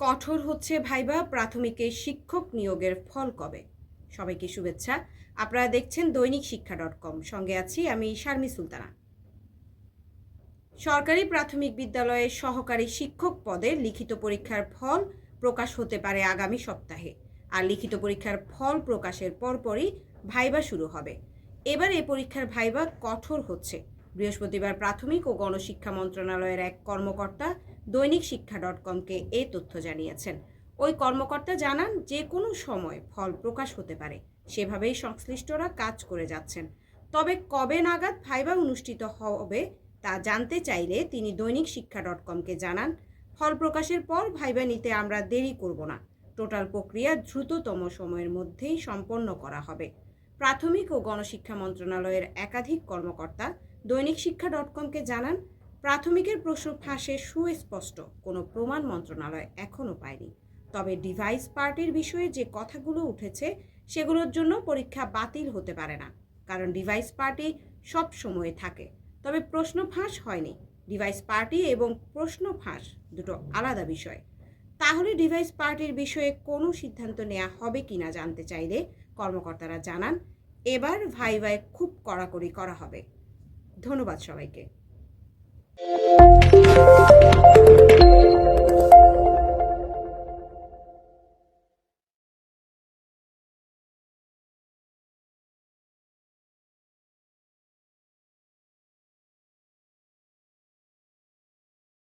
কঠোর হচ্ছে ভাইবা, প্রাথমিকে শিক্ষক নিয়োগের ফল কবে? সবাইকে শুভেচ্ছা। আপনারা দেখছেন দৈনিক শিক্ষা ডট কম। সঙ্গে আছি আমি শারমি সুলতানা। সরকারি প্রাথমিক বিদ্যালয়ের সহকারী শিক্ষক পদে লিখিত পরীক্ষার ফল প্রকাশ হতে পারে আগামী সপ্তাহে। আর লিখিত পরীক্ষার ফল প্রকাশের পরপরই ভাইবা শুরু হবে। এবার এই পরীক্ষার ভাইবা কঠোর হচ্ছে। বৃহস্পতিবার প্রাথমিক ও গণশিক্ষা মন্ত্রণালয়ের এক কর্মকর্তা দৈনিক শিক্ষা ডট কমকে এ তথ্য জানিয়েছেন। ওই কর্মকর্তা জানান, যে কোনো সময় ফল প্রকাশ হতে পারে। সেভাবেই সংশ্লিষ্টরা কাজ করে যাচ্ছেন। তবে কবে নাগাদ ভাইবা অনুষ্ঠিত হবে তা জানতে চাইলে তিনি দৈনিক শিক্ষা ডট কমকে জানান, ফল প্রকাশের পর ভাইবা নিতে আমরা দেরি করব না। টোটাল প্রক্রিয়া দ্রুততম সময়ের মধ্যেই সম্পন্ন করা হবে। প্রাথমিক ও গণশিক্ষা মন্ত্রণালয়ের একাধিক কর্মকর্তা দৈনিক শিক্ষা ডট কমকে জানান প্রাথমিকের প্রশ্ন ফাঁসে সুস্পষ্ট, কোনো প্রমাণ মন্ত্রণালয় এখনও পায়নি। তবে ডিভাইস পার্টির বিষয়ে যে কথাগুলো উঠেছে, সেগুলোর জন্য পরীক্ষা বাতিল হতে পারে না, কারণ ডিভাইস পার্টি সব সময় থাকে। তবে প্রশ্ন ফাঁস হয়নি। ডিভাইস পার্টি এবং প্রশ্ন ফাঁস দুটো আলাদা বিষয়। তাহলে ডিভাইস পার্টির বিষয়ে কোনো সিদ্ধান্ত নেওয়া হবে কি না জানতে চাইলে কর্মকর্তারা জানান, এবার ভাই ভাই খুব কড়াকড়ি করা হবে। ধন্যবাদ সবাইকে। Música